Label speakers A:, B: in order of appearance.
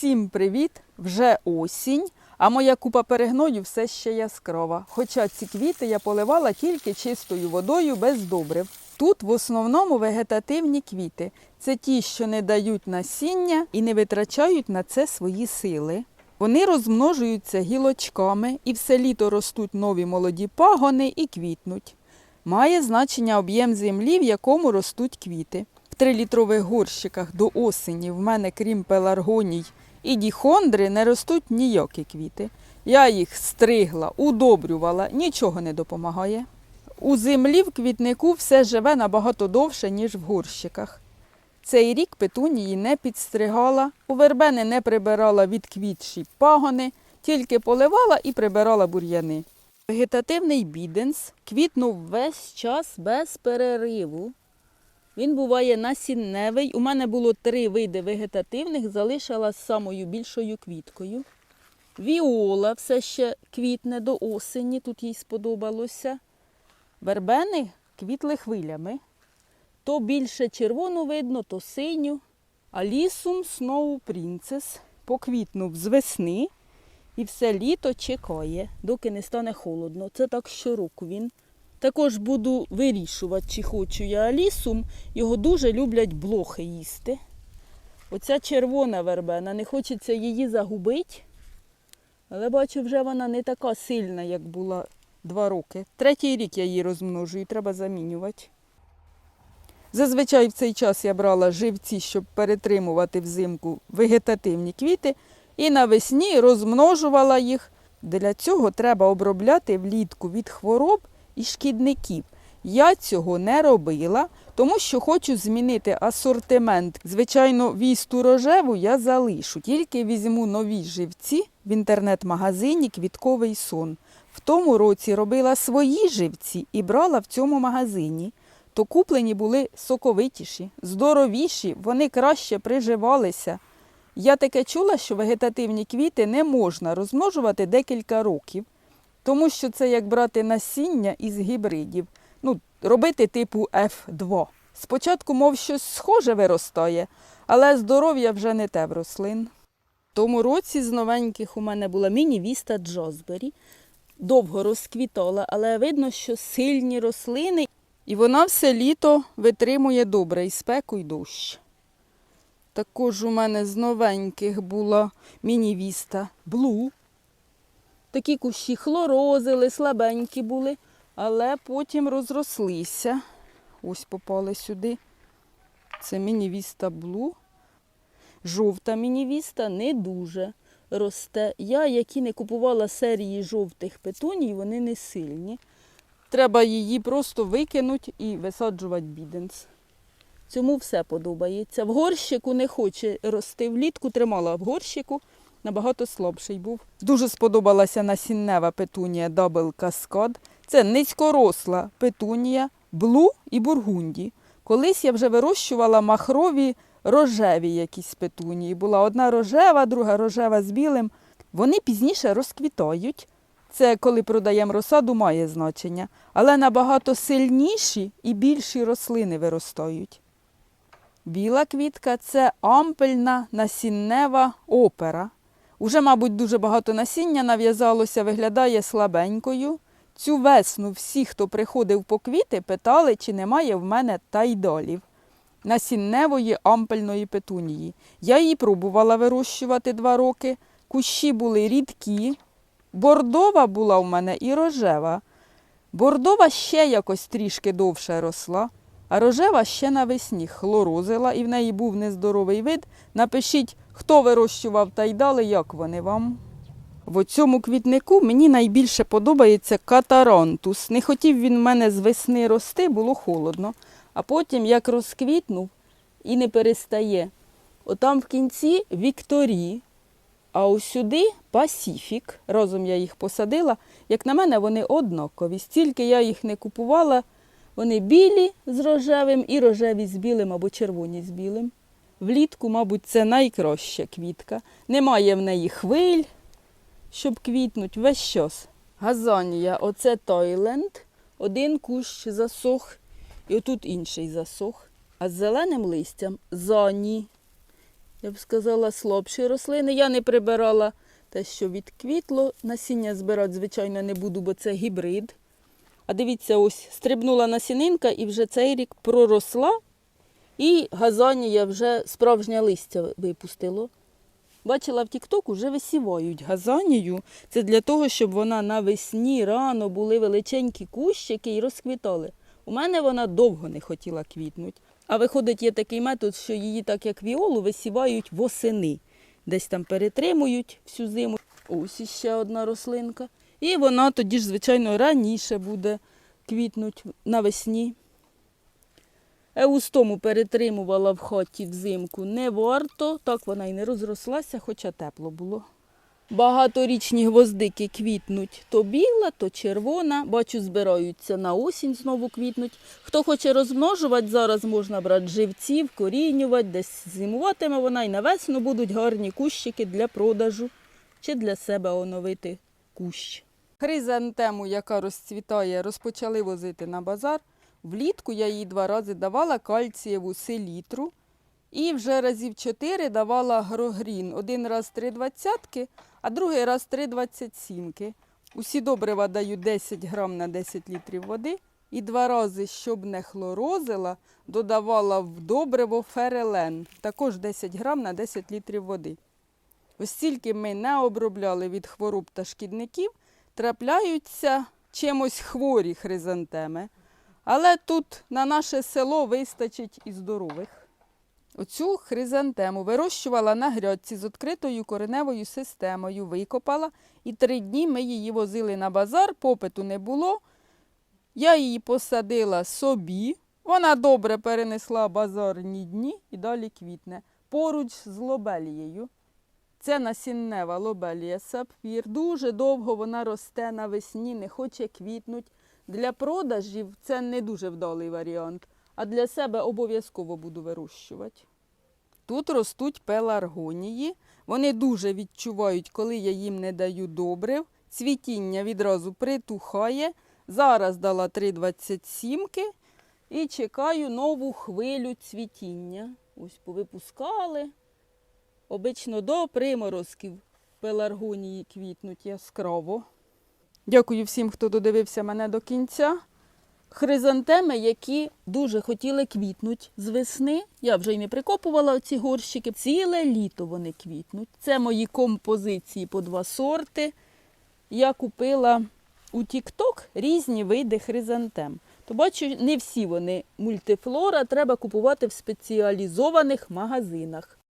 A: Всім привіт! Вже осінь, а моя купа перегною все ще яскрава. Хоча ці квіти я поливала тільки чистою водою без добрив. Тут в основному вегетативні квіти. Це ті, що не дають насіння і не витрачають на це свої сили. Вони розмножуються гілочками і все літо ростуть нові молоді пагони і квітнуть. Має значення об'єм землі, в якому ростуть квіти. В трилітрових горщиках до осені в мене, крім пеларгоній і діхондри, не ростуть ніякі квіти. Я їх стригла, удобрювала, нічого не допомагає. У землі в квітнику все живе набагато довше, ніж в горщиках. Цей рік петунії не підстригала, у вербени не прибирала від квітші пагони, тільки поливала і прибирала бур'яни. Вегетативний біденс квітнув весь час без перериву. Він буває насінневий. У мене було три види вегетативних, залишила з самою більшою квіткою. Віола все ще квітне до осені, тут їй сподобалося. Вербени квітли хвилями. То більше червону видно, то синю. А лісум Snow Princess поквітнув з весни і все літо чекає, доки не стане холодно. Це так щороку він. Також буду вирішувати, чи хочу я алісум. Його дуже люблять блохи їсти. Оця червона вербена, не хочеться її загубити. Але бачу, вже вона не така сильна, як була два роки. Третій рік я її розмножую, треба замінювати. Зазвичай в цей час я брала живці, щоб перетримувати взимку вегетативні квіти, і навесні розмножувала їх. Для цього треба обробляти влітку від хвороб і шкідників. Я цього не робила, тому що хочу змінити асортимент. Звичайно, вісту рожеву я залишу, тільки візьму нові живці в інтернет-магазині Квітковий сон. В тому році робила свої живці і брала в цьому магазині. То куплені були соковитіші, здоровіші, вони краще приживалися. Я таке чула, що вегетативні квіти не можна розмножувати декілька років, тому що це як брати насіння із гібридів, ну, робити типу F2. Спочатку, мов щось схоже виростає, але здоров'я вже не те в рослин. Тому році з новеньких у мене була міні-віста Джозбері. Довго розквітала, але видно, що сильні рослини, і вона все літо витримує добре і спеку, і дощ. Також у мене з новеньких була міні-віста Блу. Такі кущі хлорозили, слабенькі були, але потім розрослися. Ось попали сюди. Це міні-віста Блу. Жовта міні-віста не дуже росте. Я, які не купувала серії жовтих петуній, вони не сильні. Треба її просто викинути і висаджувати біденс. Цьому все подобається. В горщику не хоче рости. Влітку тримала в горщику, набагато слабший був. Дуже сподобалася насіннева петунія Double Cascade. Це низькоросла петунія, блу і бургунді. Колись я вже вирощувала махрові рожеві якісь петунії. Була одна рожева, друга рожева з білим. Вони пізніше розквітають. Це коли продаємо розсаду, має значення, але набагато сильніші і більші рослини виростають. Біла квітка це ампельна насіннева опера. Уже, мабуть, дуже багато насіння нав'язалося, виглядає слабенькою. Цю весну всі, хто приходив по квіти, питали, чи немає в мене тайдолів насінневої ампельної петунії. Я її пробувала вирощувати два роки. Кущі були рідкі. Бордова була в мене і рожева. Бордова ще якось трішки довше росла, а рожева ще навесні хлорозила і в неї був нездоровий вид. Напишіть, хто вирощував тайдали, як вони вам. В цьому квітнику мені найбільше подобається катарантус. Не хотів він в мене з весни рости, було холодно. А потім, як розквітнув і не перестає. Отам в кінці Вікторі, а ось сюди Пасіфік. Разом я їх посадила. Як на мене, вони однакові. Стільки я їх не купувала. Вони білі з рожевим і рожеві з білим або червоні з білим. Влітку, мабуть, це найкраща квітка. Немає в неї хвиль, щоб квітнуть весь час. Газонія, оце Тойленд. Один кущ засох, і отут інший засох. А з зеленим листям зоні. я б сказала, слабші рослини. Я не прибирала те, що відквітло. Насіння збирати, звичайно, не буду, бо це гібрид. А дивіться, ось стрибнула насінинка і вже цей рік проросла. І газанія вже справжнє листя випустило. Бачила в Тіктоку, вже висівають газанію. Це для того, щоб вона навесні рано були величенькі кущики і розквітали. У мене вона довго не хотіла квітнути. А виходить, є такий метод, що її, так як віолу, висівають восени. Десь там перетримують всю зиму. Ось іще одна рослинка. І вона тоді ж, звичайно, раніше буде квітнути навесні. Еустому перетримувала в хаті взимку не варто, так вона і не розрослася, хоча тепло було. Багаторічні гвоздики квітнуть то біла, то червона. Бачу, збираються на осінь знову квітнуть. Хто хоче розмножувати, зараз можна брати живці, вкорінювати, десь зимуватиме вона і на весну будуть гарні кущики для продажу чи для себе оновити кущ. Хризантему, яка розцвітає, розпочали возити на базар. Влітку я їй два рази давала кальцієву селітру і вже разів чотири давала грогрін. Один раз 3,20, а другий раз 3,27. Усі добрива даю 10 грам на 10 літрів води. І два рази, щоб не хлорозила, додавала в добриво ферелен, також 10 грам на 10 літрів води. Ось тільки ми не обробляли від хвороб та шкідників, трапляються чимось хворі хризантеми. Але тут на наше село вистачить і здорових. Оцю хризантему вирощувала на грядці з відкритою кореневою системою, викопала, і три дні ми її возили на базар, попиту не було. Я її посадила собі. Вона добре перенесла базарні дні і далі квітне. Поруч з лобелією. Це насіннева лобелія сапфір. Дуже довго вона росте навесні, не хоче квітнуть. Для продажів це не дуже вдалий варіант, а для себе обов'язково буду вирощувати. Тут ростуть пеларгонії. Вони дуже відчувають, коли я їм не даю добрив. Цвітіння відразу притухає. Зараз дала 3,27 і чекаю нову хвилю цвітіння. Ось повипускали. Обично до приморозків пеларгонії квітнуть яскраво. Дякую всім, хто додивився мене до кінця. Хризантеми, які дуже хотіли квітнуть з весни. Я вже й не прикопувала ці горщики. Ціле літо вони квітнуть. Це мої композиції по два сорти. Я купила у TikTok різні види хризантем. То бачу, не всі вони мультифлора, треба купувати в спеціалізованих магазинах.